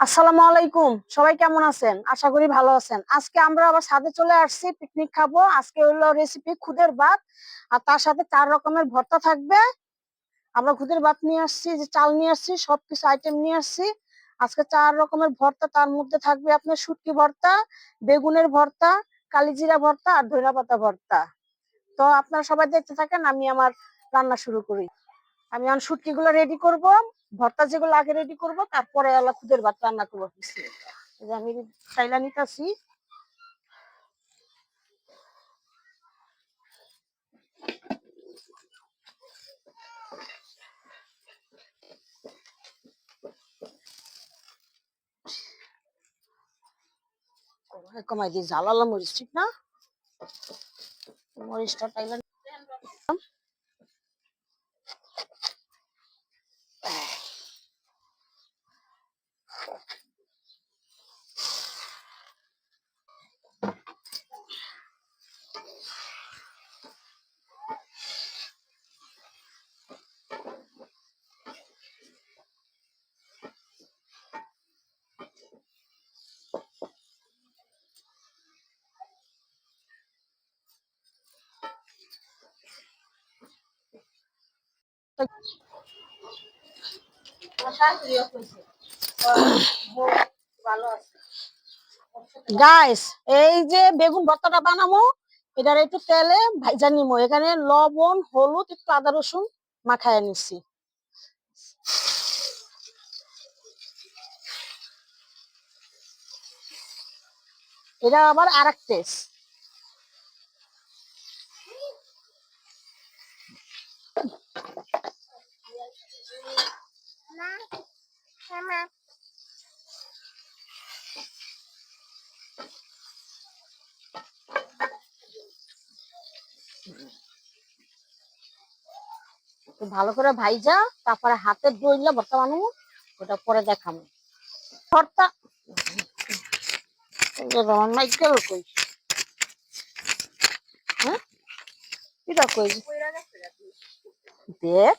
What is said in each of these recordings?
আসসালামু আলাইকুম। সবাই কেমন আছেন? আশা করি ভালো আছেন। আজকে আমরা আবার সাথে চলে আসছি পিকনিক খাব। আজকে হলো রেসিপি খুদের ভাত, আর তার সাথে চার রকমের ভর্তা থাকবে। আমরা খুদের ভাত নিয়ে আসছি, যে চাল নিয়ে আসছি, সবকিছু আইটেম নিয়ে আসছি। আজকে চার রকমের ভর্তা, তার মধ্যে থাকবে আপনার শুটকি ভর্তা, বেগুনের ভর্তা, কালিজিরা ভর্তা, আর ধইরা পাতা ভর্তা। তো আপনারা সবাই দেখতে থাকেন, আমি আমার রান্না শুরু করি। আমি এখন শুটকি গুলো রেডি করব, ভর্তা যেগুলো আগে রেডি করব, তারপরে আলা খুদের ভাত রান্না করব। আমি চাইলা নিতেছি। কমাই দিয়ে জ্বালালাম মরিচ, ঠিক না? মরিচটা গাইস এই যে বেগুন ভর্তাটা বানাবো, এটার একটু তেলে ভাইজা নিমো। এখানে লবণ, হলুদ, একটু আদা, রসুন মাখায় নিচ্ছি এটা আবার আর এক টেস্ট ভালো করে ভাইজা তারপরে হাতে ডইলা ভর্তা বানাবো ওটা পরে দেখাবো। ভর্তা রান্নাই গেল কই? হ্যাঁ? কই? দেখ।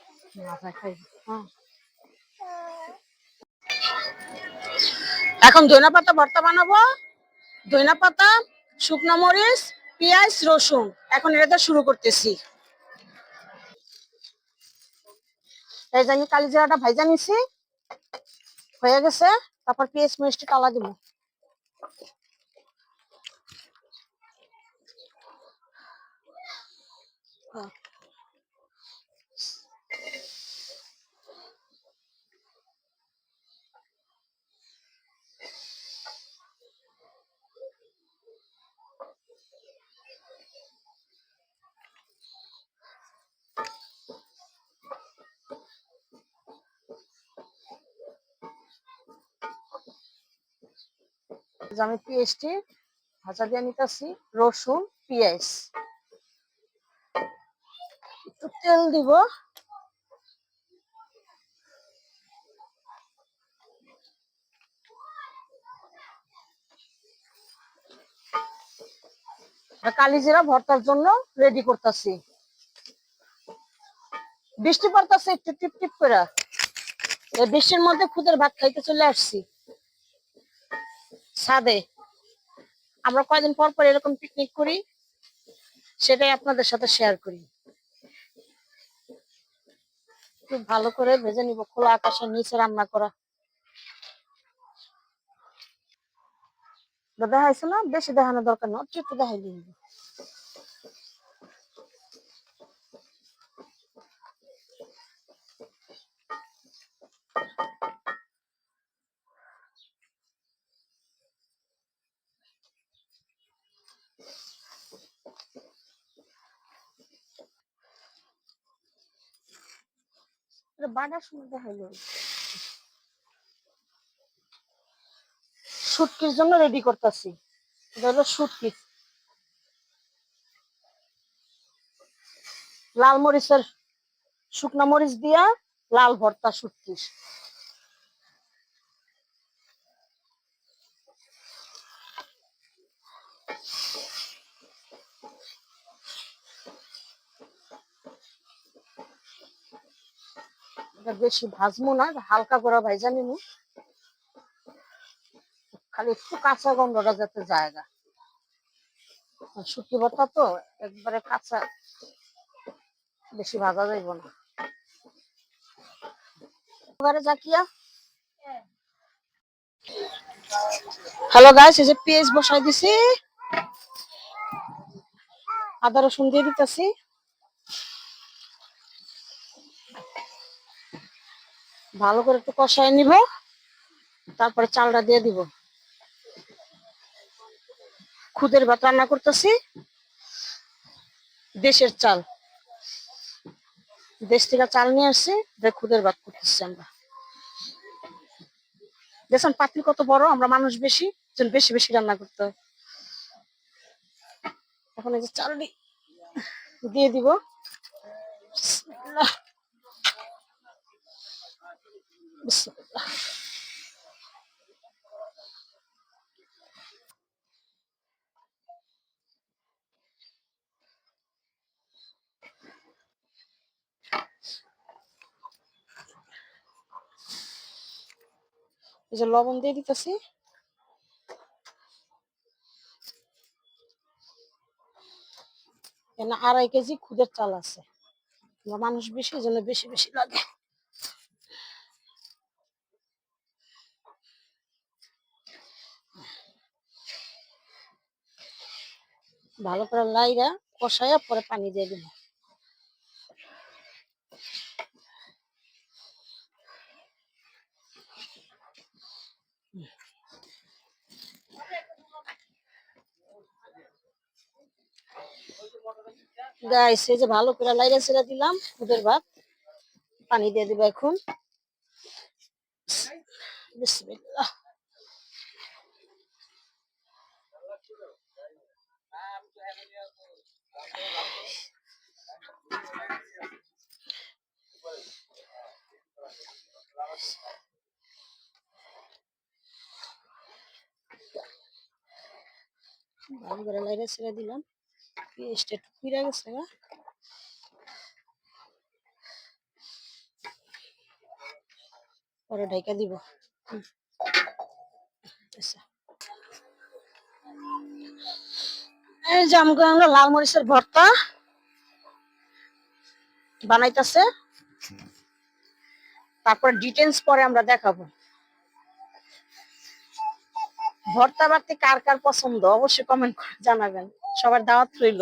এখন ধনা পাতা, ভর্তা বানাবো। ধনা পাতা, শুকনো মরিচ, পেঁয়াজ, রসুন। এখন এটা শুরু করতেছি। এই আমি কালি জিরাটা ভাইজা নিছি। হয়ে গেছে। তারপর পেঁয়াজ মিষ্টি কালা দিব। হ্যাঁ। আমি পেঁয়াজটি ভাজা দিয়ে নিতেছি, রসুন, পেঁয়াজ। একটু তেল দিব। কালিজিরা ভর্তার জন্য রেডি করতেছি। বৃষ্টি পড়তেছে, একটু টিপ টিপ করে বৃষ্টির মধ্যে খুদের ভাত খাইতে চলে আসছি। ছাদে। আমরা কয়দিন পর পর এরকম পিকনিক করি, সেটাই আপনাদের সাথে শেয়ার করি। খুব ভালো করে ভেজে নিব, খোলা আকাশের নিচে রান্না করা। দেখাইছে না? বেশি দেখানোর দরকার না একটু দেখাই দিন বাড়ার সময় হলো শুটকির জন্য রেডি করতেছি। এটা হলো শুটকি লাল মরিচের শুকনা মরিচ দিয়া লাল ভর্তা শুটকির এটা বেশি ভাজবো না হালকা করে ভাইজা নিবো খালি একটু কাঁচা গন্ধটা যাতে জায়গা শুটকি ভর্তা তো একবারে কাঁচা, বেশি ভাজা যাইব না। হ্যালো গাইস এই যে পেঁয়াজ বসাই দিছি। আদা রসুন দিয়ে দিতেছি। ভালো করে একটু কষাই নিব, তারপরে চালটা দিয়ে দিব। খুদের ভাত রান্না করতেছি, দেশের চাল। দেশ থেকে চাল নিয়ে আসছি খুদের ভাত করতেছি আমরা। দেখছেন, পাতিল কত বড়, আমরা মানুষ বেশি বেশি বেশি রান্না করতে হয়। এখন এই যে চালটি দিয়ে দিব বিসমিল্লাহ। বিসমিল্লাহ। এই যে লবণ দিয়ে দিতেছি। এখানে আড়াই কেজি খুদের চাল আছে। মানুষ বেশি জন্য বেশি বেশি লাগে। ভালো করে লাইরা কষাইয়া পরে পানি দিয়ে দিব। গাইস, এই যে ভালো করে লাইরা ছেড়ে দিলাম খুদের ভাত। পানি দিয়ে দিব এখন। ভালো করে লাইরা ছেড়ে দিলাম। একটু পুড়ে গেছে দিব। আচ্ছা। এই যে আমগো আমরা লাল মরিচের ভর্তা বানাইতেছে। তারপরে ডিটেলস পরে আমরা দেখাবো। ভর্তা বাড়তে কার কার পছন্দ অবশ্যই কমেন্ট জানাবেন। সবার দাওয়াত রইল।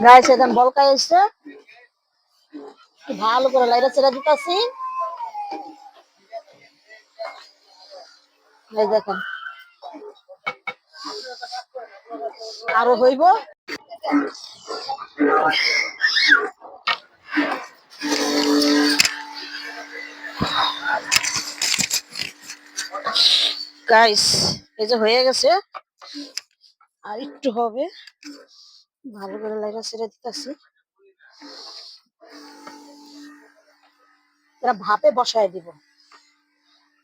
গায়ে সেদান বলকা এসছে ভালো করে লাইরা ছেড়ে দিতেছি। এই দেখেন। আরও হইব। গাইস এই যে হয়ে গেছে। আর একটু হবে। ভালো করে লাইরা ছেড়ে দিতেছি। এরা ভাপে বসায় দিব।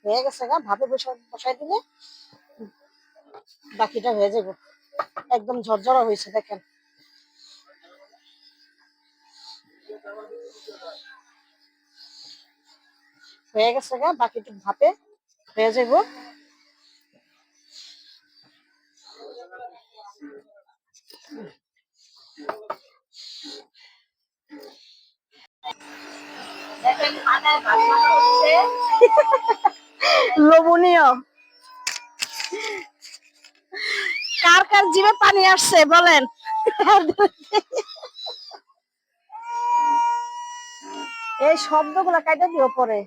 হয়ে গেছে গা, ভাপে বসায় দিলে বাকিটা হয়ে যাব একদম ঝরঝরা হয়েছে, দেখেন। হয়ে গেছে গা বাকিটুক ভাপে হয়ে যাব লোভনীয়। কার কার জিভে পানি আসছে বলেন? এই শব্দগুলা কাইটা দিও পরে।